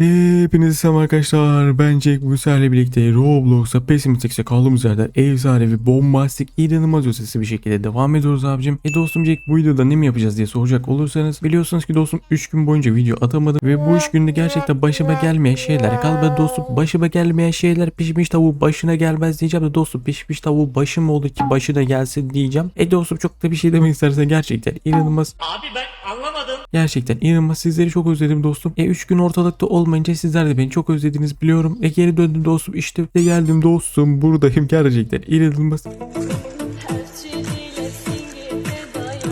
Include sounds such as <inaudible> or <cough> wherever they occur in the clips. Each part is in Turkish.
Hepinize selam arkadaşlar. Ben Jack sizlerle birlikte Roblox'a Pessimistik'e kaldığımız yerden efsanevi, bombastik, inanılmaz ötesi bir şekilde devam ediyoruz abicim. E dostum Jack bu videoda ne mi yapacağız diye soracak olursanız biliyorsunuz ki dostum 3 gün boyunca video atamadım ve bu 3 günde gerçekten başıma gelmeyen şeyler kaldı. Dostum başıma gelmeyen şeyler pişmiş tavuğu başına gelmez diyeceğim de dostum pişmiş tavuğu başım oldu ki başına gelsin diyeceğim. E dostum çok da bir şey demek istersen gerçekten inanılmaz Abi ben anlamadım. Gerçekten inanılmaz sizleri çok özledim dostum. E 3 gün ortalıkta olmayınca sizler de beni çok özlediniz biliyorum. E geri döndüm dostum işte de geldim dostum buradayım gerçekten inanılmaz.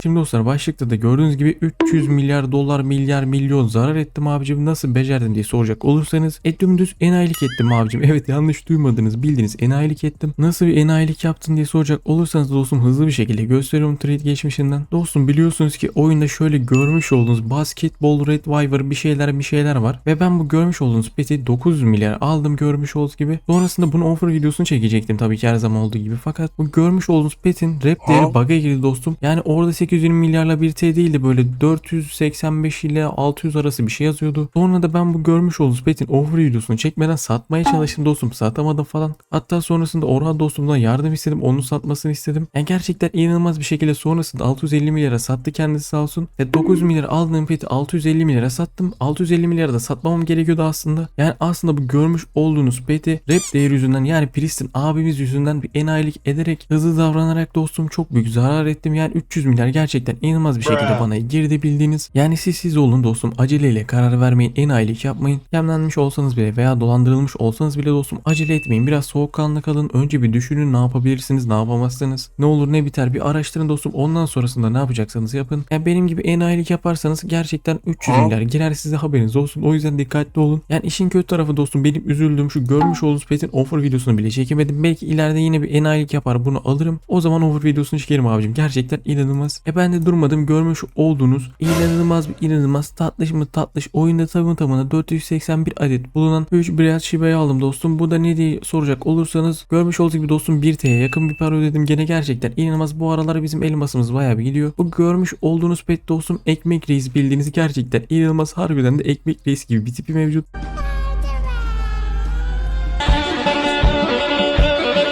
Şimdi dostlar başlıkta da gördüğünüz gibi 300 milyar dolar milyar milyon zarar ettim abicim. Nasıl becerdim diye soracak olursanız e dümdüz enayilik ettim abicim. <laughs> Evet yanlış duymadınız bildiniz enayilik ettim. Nasıl bir enayilik yaptın diye soracak olursanız dostum hızlı bir şekilde gösteriyorum trade geçmişinden. Dostum biliyorsunuz ki oyunda şöyle görmüş olduğunuz basketbol red Wyver bir şeyler bir şeyler var. Ve ben bu görmüş olduğunuz peti 900 milyar aldım görmüş olduğunuz gibi. Sonrasında bunu offer videosunu çekecektim tabii ki her zaman olduğu gibi. Fakat bu görmüş olduğunuz petin rap değeri bug'a girdi dostum. Yani orada 820 milyarla bir T değildi böyle 485 ile 600 arası bir şey yazıyordu. Sonra da ben bu görmüş olduğunuz petin offer videosunu çekmeden satmaya çalıştım dostum satamadım falan. Hatta sonrasında Orhan dostumdan yardım istedim onu satmasını istedim. Yani gerçekten inanılmaz bir şekilde sonrasında 650 milyara sattı kendisi sağ olsun. Ve 900 milyar aldığım peti 650 milyara sattım. 650 milyara da satmamam gerekiyordu aslında. Yani aslında bu görmüş olduğunuz peti rap değeri yüzünden yani Pristin abimiz yüzünden bir enayilik ederek hızlı davranarak dostum çok büyük zarar ettim. Yani 300 milyar gerçekten inanılmaz bir şekilde bana girdi bildiğiniz. Yani siz siz olun dostum aceleyle karar vermeyin enayilik yapmayın. Yemlenmiş olsanız bile veya dolandırılmış olsanız bile dostum acele etmeyin. Biraz soğukkanlı kalın. Önce bir düşünün ne yapabilirsiniz ne yapamazsınız. Ne olur ne biter bir araştırın dostum. Ondan sonrasında ne yapacaksanız yapın. Yani benim gibi enayilik yaparsanız gerçekten 300 milyar girer size haberiniz olsun. O yüzden dikkatli olun. Yani işin kötü tarafı dostum benim üzüldüğüm şu görmüş olduğunuz petin offer videosunu bile çekemedim. Belki ileride yine bir enayilik yapar bunu alırım. O zaman offer videosunu çekerim abicim. Gerçekten inanılmaz. E ben de durmadım görmüş olduğunuz inanılmaz bir inanılmaz tatlış mı tatlış oyunda tamı tamına 481 adet bulunan 3 Beyaz Shiba'yı aldım dostum. Bu da ne diye soracak olursanız görmüş olduğunuz gibi dostum 1 TL'ye yakın bir para ödedim. Gene gerçekten inanılmaz bu aralar bizim elmasımız bayağı bir gidiyor. Bu görmüş olduğunuz pet dostum ekmek reis bildiğiniz gerçekten inanılmaz harbiden de ekmek reis gibi bir tipi mevcut.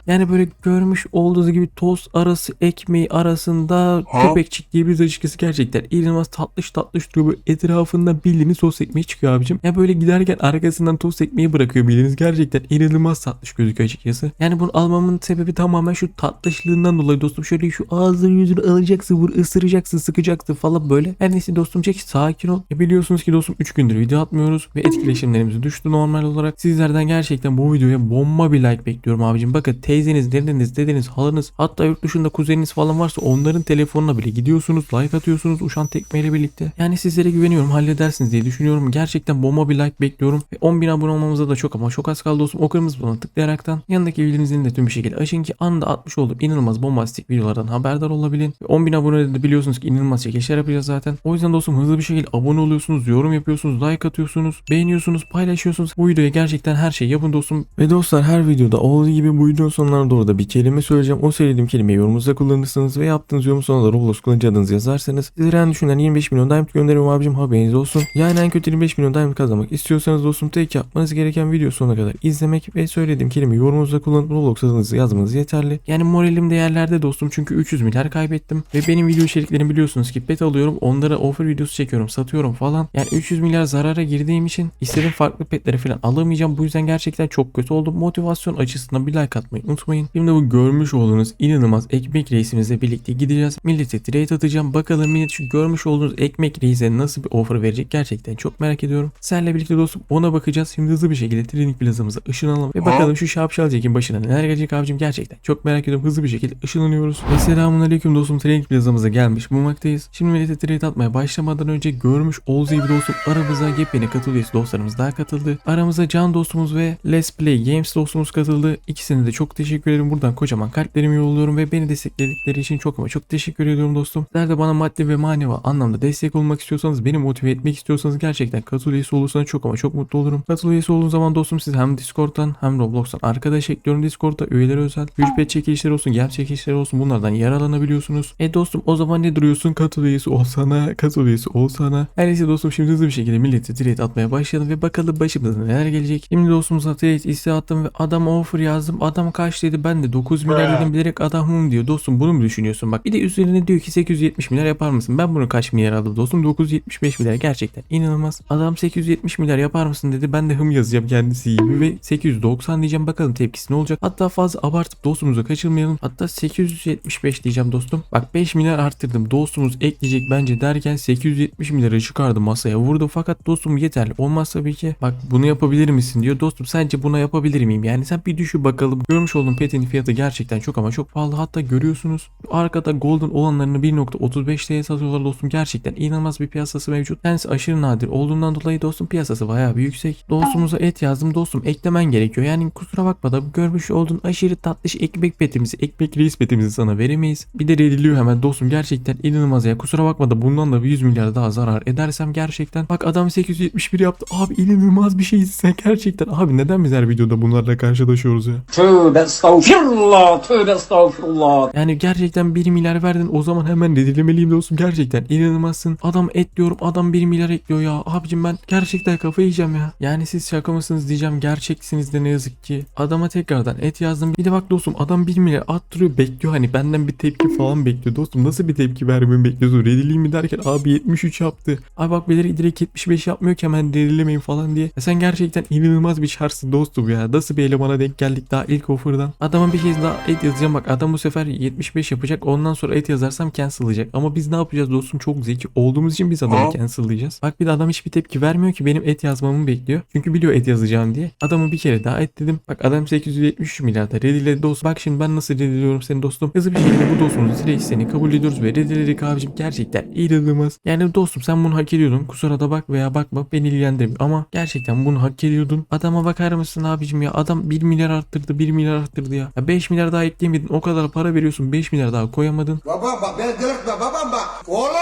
Yani böyle görmüş olduğunuz gibi tost arası ekmeği arasında köpekçik diye bir açıkçası gerçekten inanılmaz tatlış tatlış duruyor. Böyle etrafında bildiğiniz tost ekmeği çıkıyor abicim. Ya böyle giderken arkasından tost ekmeği bırakıyor bildiğiniz gerçekten inanılmaz tatlış gözüküyor açıkçası. Yani bunu almamın sebebi tamamen şu tatlışlığından dolayı dostum. Şöyle şu ağzını yüzünü alacaksın, vur ısıracaksın, sıkacaksın falan böyle. Her neyse dostum çek sakin ol. E biliyorsunuz ki dostum 3 gündür video atmıyoruz ve etkileşimlerimiz düştü normal olarak. Sizlerden gerçekten bu videoya bomba bir like bekliyorum abicim. Bakın teyzeniz, dedeniz, dedeniz, halanız hatta yurt dışında kuzeniniz falan varsa onların telefonuna bile gidiyorsunuz, like atıyorsunuz uçan tekmeyle birlikte. Yani sizlere güveniyorum halledersiniz diye düşünüyorum. Gerçekten bomba bir like bekliyorum. Ve 10.000 abone olmamıza da çok ama çok az kaldı dostum. O kırmızı butona tıklayaraktan yanındaki bildirimleri de tüm bir şekilde açın ki anda atmış olduğum inanılmaz bombastik videolardan haberdar olabilin. Ve 10.000 abone de biliyorsunuz ki inanılmaz çekilişler yapacağız zaten. O yüzden dostum hızlı bir şekilde abone oluyorsunuz, yorum yapıyorsunuz, like atıyorsunuz, beğeniyorsunuz, paylaşıyorsunuz. Bu videoya gerçekten her şey yapın dostum. Ve dostlar her videoda olduğu gibi bu videonun sonlarına doğru da bir kelime söyleyeceğim. O söylediğim kelimeyi yorumunuzda kullanırsanız ve yaptığınız yorum sonuna da Roblox kullanıcı adınızı yazarsanız sizlere en düşünen 25 milyon diamond gönderirim abicim haberiniz olsun. Yani en kötü 25 milyon diamond kazanmak istiyorsanız dostum tek yapmanız gereken video sonuna kadar izlemek ve söylediğim kelimeyi yorumunuzda kullanıp Roblox adınızı yazmanız yeterli. Yani moralim değerlerde dostum çünkü 300 milyar kaybettim ve benim video içeriklerimi biliyorsunuz ki pet alıyorum onlara offer videosu çekiyorum satıyorum falan. Yani 300 milyar zarara girdiğim için istediğim farklı petleri falan alamayacağım. Bu yüzden gerçekten çok kötü oldum. Motivasyon açısından bir like atmayı unutmayın. Şimdi bu görmüş olduğunuz inanılmaz ekmek reisimizle birlikte gideceğiz. Millete trade atacağım. Bakalım millet şu görmüş olduğunuz ekmek reise nasıl bir offer verecek gerçekten çok merak ediyorum. Senle birlikte dostum ona bakacağız. Şimdi hızlı bir şekilde trading plazamıza ışınlanalım ve bakalım şu şapşal Jack'in başına neler gelecek abicim gerçekten çok merak ediyorum. Hızlı bir şekilde ışınlanıyoruz. Ve selamun aleyküm dostum trading plazamıza gelmiş bulunmaktayız. Şimdi millete trade atmaya başlamadan önce görmüş olduğunuz gibi dostum aramıza yepyeni katıl üyesi dostlarımız daha katıldı. Aramıza can dostumuz ve Let's Play Games dostumuz katıldı. İkisine de çok teşekkür ederim. Buradan kocaman kalplerimi yolluyorum ve beni destekledikleri için çok ama çok teşekkür ediyorum dostum. Sizler de bana maddi ve manevi anlamda destek olmak istiyorsanız, beni motive etmek istiyorsanız gerçekten katıl üyesi olursanız çok ama çok mutlu olurum. Katıl üyesi olduğunuz zaman dostum siz hem Discord'dan hem Roblox'tan arkadaş ekliyorum Discord'da üyeleri özel. Güçpet çekilişleri olsun, gem çekilişleri olsun bunlardan yararlanabiliyorsunuz. E dostum o zaman ne duruyorsun? Katıl üyesi olsana, katıl üyesi olsana. Her neyse dostum şimdi hızlı bir şekilde milleti trade atmaya başlayalım ve bakalım başımıza neler gelecek. Şimdi dostumuza trade isteği attım ve adam offer yazdım. Adam kaç dedi ben de 9 milyar dedim bilerek adamım diyor. Dostum bunu mu düşünüyorsun? Bak bir de üzerine diyor ki 870 milyar yapar mısın? Ben bunu kaç milyar aldım dostum? 975 milyar gerçekten inanılmaz. Adam 870 milyar yapar mısın dedi. Ben de hım yazacağım kendisi gibi ve 890 diyeceğim bakalım tepkisi ne olacak. Hatta fazla abartıp dostumuzu kaçırmayalım. Hatta 875 diyeceğim dostum. Bak 5 milyar arttırdım. Dostumuz ekleyecek bence derken 870 milyarı çıkardı masaya vurdu. Fakat dostum yeterli. Olmaz tabii ki. Bak bunu yapabilir misin diyor. Dostum sence buna yapabilir miyim? Yani sen bir düşün bakalım. Görmüş olduğum petin fiyatı gerçekten çok ama çok pahalı. Hatta görüyorsunuz arkada golden olanlarını 1.35 TL'ye satıyorlar dostum. Gerçekten inanılmaz bir piyasası mevcut. Kendisi aşırı nadir olduğundan dolayı dostum piyasası bayağı bir yüksek. Dostumuza et yazdım dostum eklemen gerekiyor. Yani kusura bakma da görmüş olduğun aşırı tatlış ekmek petimizi, ekmek reis petimizi sana veremeyiz. Bir de rediliyor hemen dostum gerçekten inanılmaz ya. Kusura bakma da bundan da bir 100 milyar daha zarar edersem gerçekten. Bak adam 871 yaptı. Abi inanılmaz bir şeysin sen gerçekten. Abi neden biz her videoda bunlarla karşılaşıyoruz ya? Tövbe estağfirullah, tövbe estağfirullah. Yani gerçekten 1 milyar verdin o zaman hemen dedilemeliyim dostum gerçekten inanılmazsın. Adam et diyorum adam 1 milyar ekliyor ya. Abicim ben gerçekten kafayı yiyeceğim ya. Yani siz şaka mısınız diyeceğim gerçeksiniz de ne yazık ki. Adama tekrardan et yazdım. Bir de bak dostum adam 1 milyar attırıyor bekliyor hani benden bir tepki falan bekliyor. Dostum nasıl bir tepki vermemi bekliyorsun? Redileyim mi derken abi 73 yaptı. Abi bak bilerek direkt 75 yapmıyor ki hemen redilemeyin falan diye. Ya sen gerçekten inanılmaz bir şartsın dostum ya. Nasıl bir elemana denk geldik daha ilk offer'dan. Adama bir kez daha et yazacağım bak adam bu sefer 75 yapacak ondan sonra et yazarsam cancel'layacak. Ama biz ne yapacağız dostum çok zeki olduğumuz için biz adamı cancel'layacağız. Bak bir de adam hiçbir tepki vermiyor ki benim et yazmamı bekliyor. Çünkü biliyor et yazacağım diye. Adamı bir kere daha et dedim. Bak adam 873 milyarda rediledi dostum. Bak şimdi ben nasıl rediliyorum seni dostum. Hızlı bir şekilde bu dostumuzu direkt seni kabul ediyoruz ve rediledik abicim gerçekten inanılmaz. Yani dostum sen bunu hak ediyordun. Kusura da bak veya bakma beni ilgilendirmiyor. Ama gerçekten bunu hak ediyordun. Adama bakar mısın abicim ya? Adam 1 milyar arttırdı 1 milyar arttırdı ya. ya 5 milyar daha ekleyemedin. O kadar para veriyorsun 5 milyar daha koyamadın. Baba bak beni delirtme babam bak. Oğlum.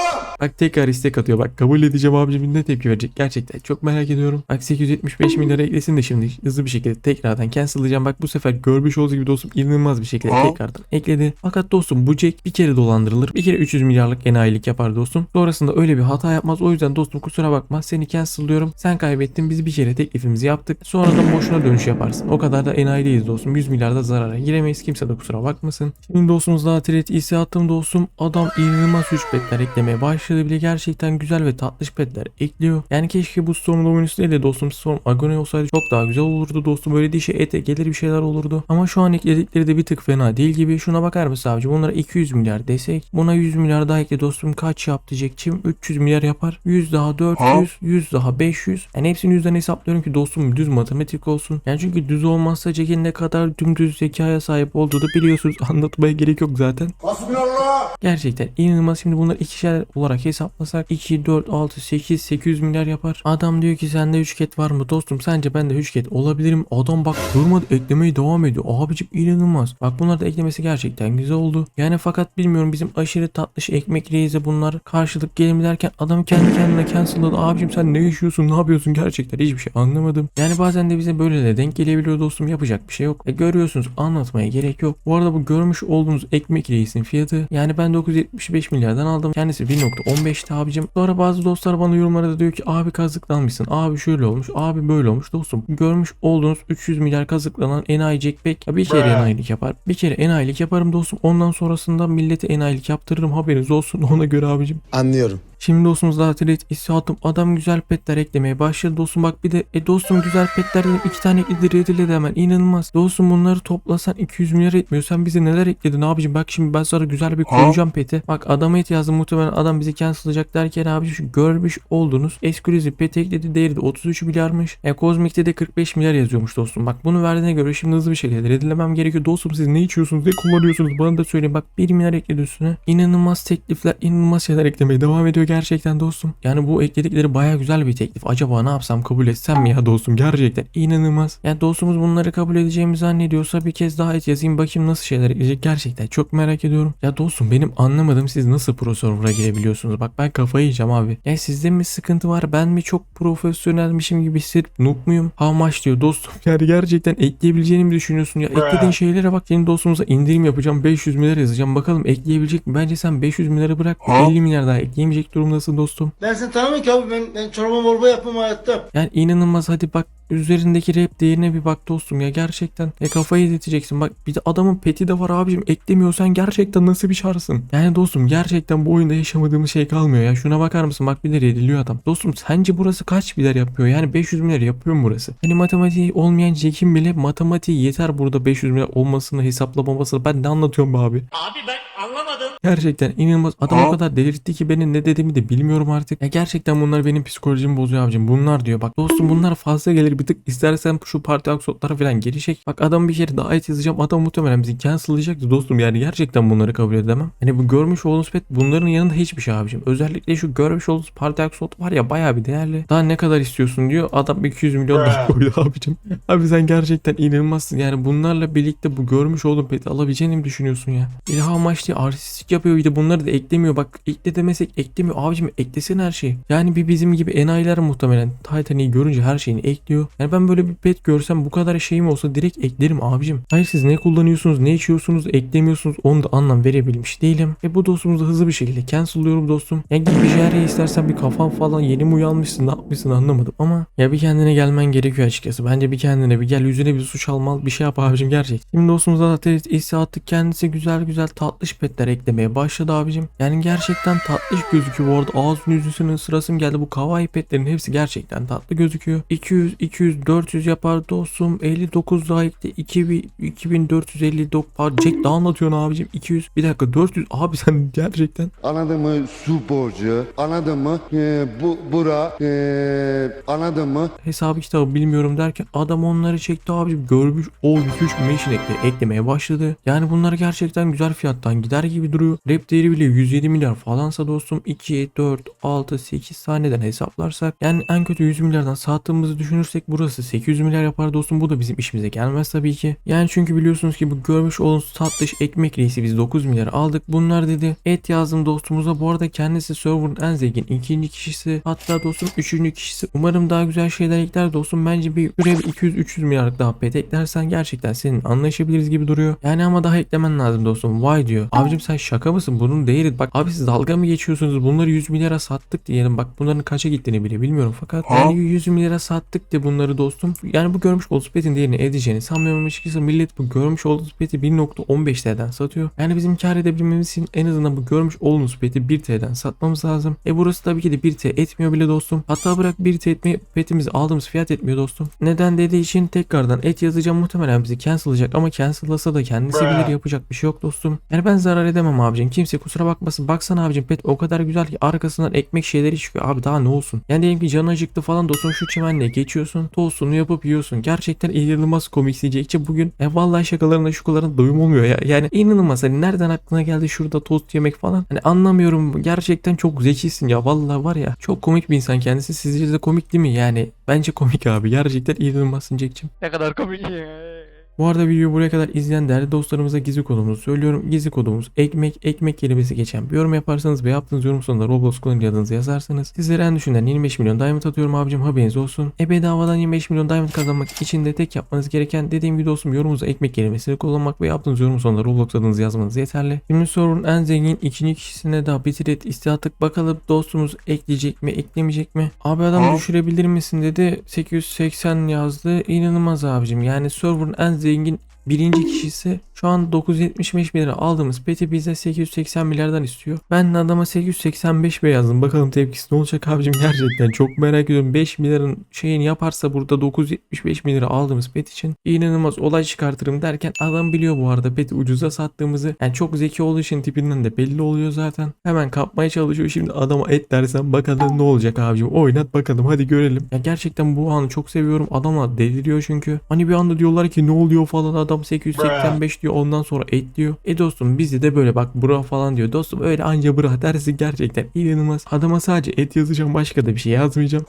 Bak tekrar istek atıyor. Bak kabul edeceğim abicim ne tepki verecek. Gerçekten çok merak ediyorum. Bak 875 milyara eklesin de şimdi hızlı bir şekilde tekrardan cancel'layacağım. Bak bu sefer görmüş olduğu gibi dostum inanılmaz bir şekilde tekrardan ekledi. Fakat dostum bu Jack bir kere dolandırılır. Bir kere 300 milyarlık enayilik yapar dostum. Sonrasında öyle bir hata yapmaz. O yüzden dostum kusura bakma seni cancel'lıyorum. Sen kaybettin. Biz bir kere teklifimizi yaptık. Sonradan boşuna dönüş yaparsın. O kadar da enayi değiliz dostum. 100 milyarda zarara giremeyiz. Kimse de kusura bakmasın. Şimdi dostumuz daha trade ise attım dostum. Adam inanılmaz 3 petler eklemeye başladı bile. Gerçekten güzel ve tatlış petler ekliyor. Yani keşke bu Storm Dominus değil de dostum Storm Agony olsaydı çok daha güzel olurdu dostum. Böyle dişe ete gelir bir şeyler olurdu. Ama şu an ekledikleri de bir tık fena değil gibi. Şuna bakar mısın abici? Bunlara 200 milyar desek. Buna 100 milyar daha ekle dostum. Kaç yaptı Jack'cim? 300 milyar yapar. 100 daha 400. 100 daha 500. Yani hepsini yüzden hesaplıyorum ki dostum düz matematik olsun. Yani çünkü düz olmazsa Jack'in ne kadar dümdüz zekaya sahip olduğu da biliyorsunuz. <laughs> Anlatmaya gerek yok zaten. Gerçekten inanılmaz. Şimdi bunları ikişer olarak hesaplasak 2, 4, 6, 8, 800 milyar yapar. Adam diyor ki sende 3 ket var mı dostum? Sence bende 3 ket olabilirim. Adam bak durmadı eklemeye devam ediyor. Abicim inanılmaz. Bak bunlar da eklemesi gerçekten güzel oldu. Yani fakat bilmiyorum bizim aşırı tatlış ekmek reize bunlar karşılık gelir derken adam kendi kendine cancelladı. Abicim sen ne yaşıyorsun ne yapıyorsun gerçekten hiçbir şey anlamadım. Yani bazen de bize böyle de denk gelebiliyor dostum yapacak bir şey yok. E görüyorsunuz anlatmaya gerek yok. Bu arada bu görmüş olduğunuz ekmek reisin fiyatı yani ben 975 milyardan aldım. Kendisi 1.15'ti abicim. Sonra bazı dostlar bana yorumlarda diyor ki abi kazıklanmışsın. Abi şöyle olmuş. Abi böyle olmuş. Dostum görmüş olduğunuz 300 milyar kazıklanan enayi Jackpack bir kere enayilik yapar. Bir kere enayilik yaparım dostum. Ondan sonrasında millete enayilik yaptırırım. Haberiniz olsun <laughs> ona göre abicim. Anlıyorum. Şimdi dostumuz daha trade istihatım adam güzel petler eklemeye başladı dostum. Bak bir de e dostum güzel petler dedim iki tane ekledi rediledi hemen. İnanılmaz. Dostum bunları toplasan 200 milyar etmiyor. Sen bize neler ekledin abicim? Bak şimdi ben sana güzel bir koyacağım peti. Bak adama et yazdım. Muhtemelen adam bizi cancel'layacak derken abicim şu görmüş oldunuz exclusive pet ekledi. Değeri de 33 milyarmış. E Cosmic'te de 45 milyar yazıyormuş dostum. Bak bunu verdiğine göre şimdi hızlı bir şekilde redilemem gerekiyor. Dostum siz ne içiyorsunuz ne kullanıyorsunuz? Bana da söyleyin bak 1 milyar ekledi üstüne. İnanılmaz teklifler inanılmaz şeyler eklemeye devam ediyor gerçekten dostum. Yani bu ekledikleri baya güzel bir teklif. Acaba ne yapsam kabul etsem mi ya dostum gerçekten inanılmaz. Yani dostumuz bunları kabul edeceğimi zannediyorsa bir kez daha et yazayım bakayım nasıl şeyler ekleyecek gerçekten çok merak ediyorum. Ya dostum benim anlamadığım siz nasıl pro server'a girebiliyorsunuz? Bak ben kafayı yiyeceğim abi. Ya sizde mi sıkıntı var? Ben mi çok profesyonelmişim gibi hissedip noob muyum? Ha maç diyor dostum. <laughs> Yani gerçekten ekleyebileceğini mi düşünüyorsun? Ya eklediğin şeylere bak. Senin dostumuza indirim yapacağım. 500 milyar yazacağım. Bakalım ekleyebilecek mi? Bence sen 500 milyarı bırak. 50 milyar daha ekleyemeyecek durumdasın dostum. Ben seni tanımıyorum ki abi ben, ben çorba morba yapmam hayatta. Yani inanılmaz hadi bak üzerindeki rap değerine bir bak dostum ya gerçekten. E kafayı yedirteceksin bak bir de adamın peti de var abicim eklemiyorsan gerçekten nasıl bir şarsın. Yani dostum gerçekten bu oyunda yaşamadığımız şey kalmıyor ya şuna bakar mısın bak bir de rediliyor adam. Dostum sence burası kaç milyar yapıyor yani 500 milyar yapıyor mu burası? Hani matematiği olmayan Jack'in bile matematiği yeter burada 500 milyar olmasını hesaplamamasını ben ne anlatıyorum be abi. Abi ben anlamadım. Gerçekten inanılmaz. Adam o kadar delirtti ki benim ne dediğimi de bilmiyorum artık. Ya gerçekten bunlar benim psikolojimi bozuyor abicim. Bunlar diyor bak dostum bunlar fazla gelir bir tık istersen şu parti aksotlara falan geri çek. Bak adam bir kere daha et yazacağım. Adam muhtemelen bizi cancellayacaktı dostum. Yani gerçekten bunları kabul edemem. Hani bu görmüş olduğunuz pet bunların yanında hiçbir şey abicim. Özellikle şu görmüş olduğunuz parti aksot var ya bayağı bir değerli. Daha ne kadar istiyorsun diyor. Adam 200 milyon daha koydu abicim. <laughs> Abi sen gerçekten inanılmazsın. Yani bunlarla birlikte bu görmüş olduğun peti alabileceğini mi düşünüyorsun ya? İlha amaçlı artistik yapıyor bir bunları da eklemiyor. Bak ekle demesek eklemiyor. Abicim eklesin her şeyi. Yani bir bizim gibi enayiler muhtemelen Titanic'i görünce her şeyini ekliyor. Yani ben böyle bir pet görsem bu kadar şeyim olsa direkt eklerim abicim. Hayır siz ne kullanıyorsunuz ne içiyorsunuz eklemiyorsunuz onu da anlam verebilmiş değilim. E bu dostumuzu hızlı bir şekilde cancellıyorum dostum. Ya git bir şeyler istersen bir kafan falan yeni mi uyanmışsın ne yapmışsın anlamadım ama ya bir kendine gelmen gerekiyor açıkçası. Bence bir kendine bir gel yüzüne bir suç almal bir şey yap abicim gerçek. Şimdi dostumuza da test attık kendisi güzel güzel tatlış petler eklemeye başladı abicim. Yani gerçekten tatlış gözüküyor bu arada ağzını yüzünün sırasım geldi bu kawaii petlerin hepsi gerçekten tatlı gözüküyor. 200 200 400 yapar dostum 59 daha ekle 2000 2459 pardon Jack daha anlatıyorsun abicim 200 bir dakika 400 abi sen gerçekten Anladın mı? Su borcu. Anladın mı? Ee, bu bura. Ee, anladın mı? hesabı kitabı bilmiyorum derken adam onları çekti abicim görmüş olmuş 3 mention ekle, eklemeye başladı. Yani bunlar gerçekten güzel fiyattan gider gibi duruyor. Rap değeri bile 107 milyar falansa dostum 2, 4, 6, 8 taneden hesaplarsak yani en kötü 100 milyardan sattığımızı düşünürsek burası 800 milyar yapar dostum bu da bizim işimize gelmez tabii ki. Yani çünkü biliyorsunuz ki bu görmüş olduğunuz tatlış ekmek reisi biz 9 milyar aldık. Bunlar dedi et yazdım dostumuza bu arada kendisi server'ın en zengin ikinci kişisi hatta dostum üçüncü kişisi. Umarım daha güzel şeyler ekler dostum. Bence bir şuraya bir 200-300 milyarlık daha pet eklersen gerçekten senin anlaşabiliriz gibi duruyor. Yani ama daha eklemen lazım dostum. Vay diyor. Abicim sen şaka mısın? Bunun değeri bak abi siz dalga mı geçiyorsunuz? Bunları 100 milyara sattık diyelim. Bak bunların kaça gittiğini bile bilmiyorum fakat yani 100 milyara sattık de bunları dostum. Yani bu görmüş olduğunuz petin değerini edeceğini sanmıyorum açıkçası. Millet bu görmüş olduğunuz peti 1.15 TL'den satıyor. Yani bizim kar edebilmemiz için en azından bu görmüş olduğunuz peti 1 TL'den satmamız lazım. E burası tabii ki de 1 TL etmiyor bile dostum. Hatta bırak 1 TL etmiyor petimizi aldığımız fiyat etmiyor dostum. Neden dediği için tekrardan et yazacağım muhtemelen bizi cancel'layacak ama cancel'lasa da kendisi bilir yapacak bir şey yok dostum. Yani ben zarar edemem abicim. Kimse kusura bakmasın. Baksana abicim pet o kadar güzel ki arkasından ekmek şeyleri çıkıyor. Abi daha ne olsun. Yani diyelim ki canı acıktı falan dostum şu çimenle geçiyorsun. Tostunu yapıp yiyorsun. Gerçekten inanılmaz komik izleyecekçe bugün e vallahi şakalarına şukalarına doyum olmuyor ya. Yani inanılmaz hani nereden aklına geldi şurada tost yemek falan. Hani anlamıyorum. Gerçekten çok zekisin ya. Vallahi var ya. Çok komik bir insan kendisi. Sizce de komik değil mi? Yani bence komik abi. Gerçekten inanılmazsın Jack'cim. Ne kadar komik. Bu arada videoyu buraya kadar izleyen değerli dostlarımıza gizli kodumuzu söylüyorum. Gizli kodumuz ekmek ekmek kelimesi geçen bir yorum yaparsanız ve yaptığınız yorum sonunda Roblox kullanıcı adınızı yazarsanız sizlere en düşünden 25 milyon diamond atıyorum abicim haberiniz olsun. E bedavadan 25 milyon diamond kazanmak için de tek yapmanız gereken dediğim gibi dostum yorumunuza ekmek kelimesini kullanmak ve yaptığınız yorum sonunda Roblox adınızı yazmanız yeterli. Şimdi sorunun en zengin ikinci kişisine daha bitiret istihattık bakalım dostumuz ekleyecek mi eklemeyecek mi? Abi adam düşürebilir misin dedi 880 yazdı inanılmaz abicim yani server'ın en zengin zengin birinci kişisi şu an 975 bin lira aldığımız peti bize 880 milyardan istiyor. Ben adama 885 bin yazdım. Bakalım tepkisi ne olacak abicim <laughs> gerçekten çok merak ediyorum. 5 milyarın şeyini yaparsa burada 975 bin aldığımız pet için inanılmaz olay çıkartırım derken adam biliyor bu arada peti ucuza sattığımızı. Yani çok zeki olduğu için tipinden de belli oluyor zaten. Hemen kapmaya çalışıyor. Şimdi adama et dersen bakalım ne olacak abicim. Oynat bakalım hadi görelim. Ya gerçekten bu anı çok seviyorum. Adama deliriyor çünkü. Hani bir anda diyorlar ki ne oluyor falan adam adam 885 diyor ondan sonra et diyor. E dostum bizi de böyle bak bura falan diyor. Dostum öyle anca bura dersin gerçekten inanılmaz. Adama sadece et yazacağım başka da bir şey yazmayacağım.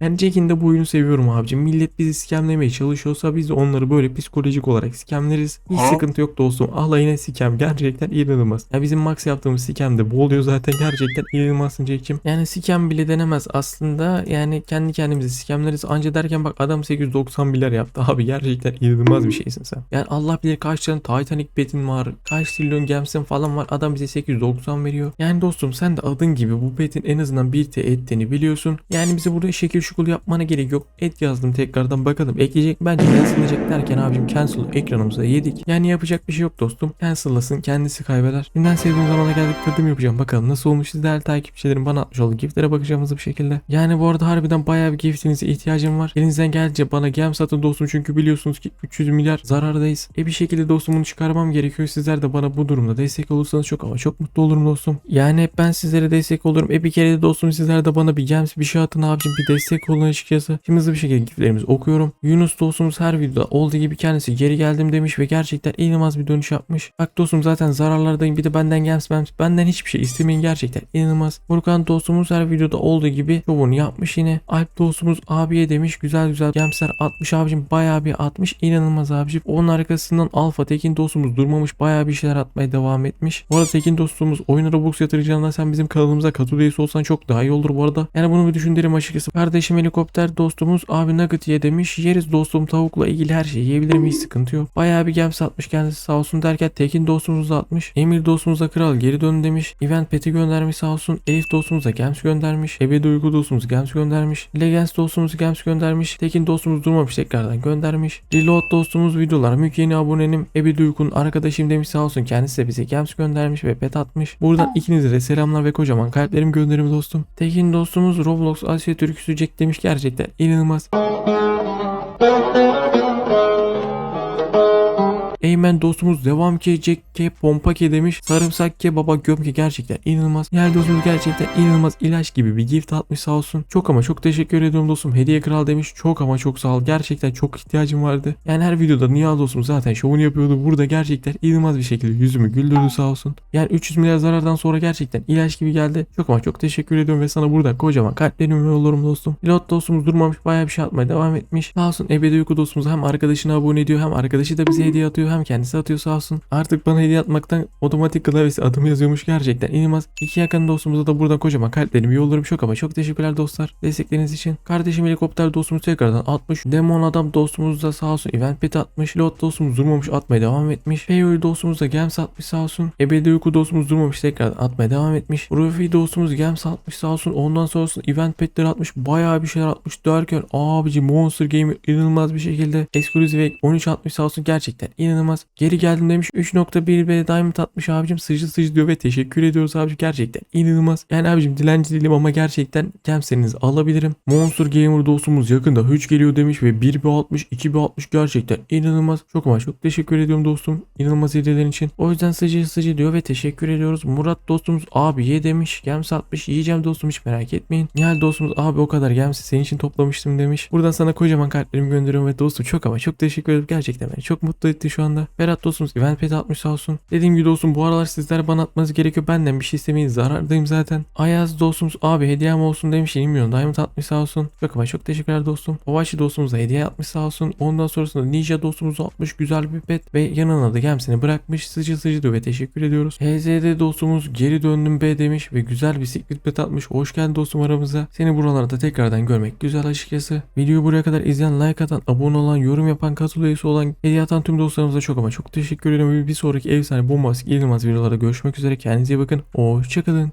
Yani Jack'in de bu oyunu seviyorum abicim. Millet bizi skemlemeye çalışıyorsa biz de onları böyle psikolojik olarak skemleriz. Hiç sıkıntı yok dostum. Allah yine skem gerçekten inanılmaz. Ya bizim max yaptığımız skem de bu oluyor zaten gerçekten inanılmazsın Jack'im. Yani skem bile denemez aslında. Yani kendi kendimizi skemleriz. Anca derken bak adam 890 milyar yaptı. Abi gerçekten inanılmaz bir şeysin sen. Yani Allah bilir kaç tane Titanic petin var. Kaç trilyon gemsin falan var. Adam bize 890 veriyor. Yani dostum sen de adın gibi bu petin en azından 1 T ettiğini biliyorsun. Yani bize burada şekil şukul yapmana gerek yok. Et yazdım tekrardan bakalım. Ekleyecek bence cancel'layacak derken abicim cancel ekranımıza yedik. Yani yapacak bir şey yok dostum. Cancel'lasın kendisi kaybeder. Şimdiden sevdiğim zamana geldik tadım yapacağım. Bakalım nasıl olmuş siz değerli takipçilerim bana atmış oldu. Giftlere bakacağımız bir şekilde. Yani bu arada harbiden bayağı bir giftinize ihtiyacım var. Elinizden gelince bana gem satın dostum çünkü biliyorsunuz ki 300 milyar zarardayız. E bir şekilde dostum bunu çıkarmam gerekiyor. Sizler de bana bu durumda destek olursanız çok ama çok mutlu olurum dostum. Yani hep ben sizlere destek olurum. E bir kere de dostum sizler de bana bir gems bir şey atın abicim bir destek olun açıkçası. Şimdi hızlı bir şekilde giftlerimizi okuyorum. Yunus dostumuz her videoda olduğu gibi kendisi geri geldim demiş ve gerçekten inanılmaz bir dönüş yapmış. Bak dostum zaten zararlardayım bir de benden gems gems benden hiçbir şey istemeyin gerçekten inanılmaz. Furkan dostumuz her videoda olduğu gibi şovunu yapmış yine. Alp dostumuz abiye demiş güzel güzel gemsler atmış abicim bayağı bir atmış inanılmaz abicim. Onun arkasından Alfa Tekin dostumuz durmamış bayağı bir şeyler atmaya devam etmiş. Bu arada Tekin dostumuz oyuna Robux yatıracağına sen bizim kanalımıza katıl üyesi olsan çok daha iyi olur bu arada. Yani bunu bir düşündürüm açıkçası. Kardeşim helikopter dostumuz abi nugget ye demiş. Yeriz dostum tavukla ilgili her şeyi yiyebilirim hiç sıkıntı yok. Bayağı bir gems atmış kendisi sağ olsun derken Tekin dostumuz da atmış. Emir dostumuz da kral geri dön demiş. Event peti göndermiş sağ olsun. Elif dostumuz da gems göndermiş. Ebedi uyku dostumuz gems göndermiş. Legends dostumuz gems göndermiş. Tekin dostumuz durmamış tekrardan göndermiş. Reload dostumuz videolar. Mük yeni abonenim. Ebedi uykunun arkadaşım demiş sağ olsun. Kendisi de bize gems göndermiş ve pet atmış. Buradan ikinize de selamlar ve kocaman kalplerim gönderim dostum. Tekin dostumuz Roblox Asya türküsü Jack demiş gerçekten inanılmaz. Eymen dostumuz devam ki ke pompa ke demiş. Sarımsak ke baba göm ke gerçekten inanılmaz. Yani dostumuz gerçekten inanılmaz ilaç gibi bir gift atmış sağ olsun. Çok ama çok teşekkür ediyorum dostum. Hediye kral demiş. Çok ama çok sağ ol. Gerçekten çok ihtiyacım vardı. Yani her videoda Nihal dostum zaten şovunu yapıyordu. Burada gerçekten inanılmaz bir şekilde yüzümü güldürdü sağ olsun. Yani 300 milyar zarardan sonra gerçekten ilaç gibi geldi. Çok ama çok teşekkür ediyorum ve sana buradan kocaman kalplerimi yolluyorum dostum. Pilot dostumuz durmamış bayağı bir şey atmaya devam etmiş. Sağ olsun Ebedi Uyku dostumuz hem arkadaşına abone ediyor hem arkadaşı da bize hediye atıyor hem kendisi atıyor sağ olsun. Artık bana hediye atmaktan otomatik klavyesi adım yazıyormuş gerçekten inanılmaz. İki yakın dostumuza da buradan kocaman kalplerimi yollarım çok ama çok teşekkürler dostlar destekleriniz için. Kardeşim helikopter dostumuz tekrardan atmış. Demon adam dostumuz da sağ olsun event pet atmış. Pilot dostumuz durmamış atmaya devam etmiş. Payoy dostumuz da gems atmış sağ olsun. Ebedi uyku dostumuz durmamış tekrardan atmaya devam etmiş. Rufi dostumuz gems atmış sağ olsun. Ondan sonrasında event petler atmış. Bayağı bir şeyler atmış derken abici Monster Gamer inanılmaz bir şekilde Exclusive 13 atmış sağ olsun gerçekten inanılmaz. Geri geldim demiş 3.1B Diamond atmış abicim sıcı sıcı diyor ve teşekkür ediyoruz abicim gerçekten inanılmaz. Yani abicim dilenci değilim ama gerçekten gemslerinizi alabilirim. Monster Gamer dostumuz yakında 3 geliyor demiş ve 1B60 2B60 gerçekten inanılmaz. Çok ama çok teşekkür ediyorum dostum. İnanılmaz hediyelerin için. O yüzden sıcı sıcı diyor ve teşekkür ediyoruz. Murat dostumuz abi ye demiş. Gems atmış yiyeceğim dostum hiç merak etmeyin. Nihal dostumuz abi o kadar gemsi senin için toplamıştım demiş. Buradan sana kocaman kalplerimi gönderiyorum ve dostum çok ama çok teşekkür ederim. Gerçekten beni çok mutlu etti şu anda. Berat dostumuz event pet atmış sağ olsun. Dediğim gibi dostum bu aralar sizler bana atmanız gerekiyor. Benden bir şey istemeyin zarardayım zaten. Ayaz dostumuz abi hediyem olsun demiş. 20 milyon diamond atmış sağ olsun. Ama çok teşekkürler dostum. Ovashi dostumuz da hediye atmış sağ olsun. Ondan sonrasında Ninja dostumuz atmış güzel bir pet ve yanına da gemsini bırakmış. Sıcı sıcı diyor ve teşekkür ediyoruz. HZD dostumuz geri döndüm be demiş ve güzel bir siklet pet atmış. Hoş geldin dostum aramıza. Seni buralarda tekrardan görmek güzel açıkçası. Videoyu buraya kadar izleyen, like atan, abone olan, yorum yapan, katıl üyesi olan, hediye atan tüm dostlarımıza çok ama çok teşekkür ederim. Bir sonraki efsane bombastik inanılmaz videolarda görüşmek üzere. Kendinize iyi bakın. Hoşçakalın.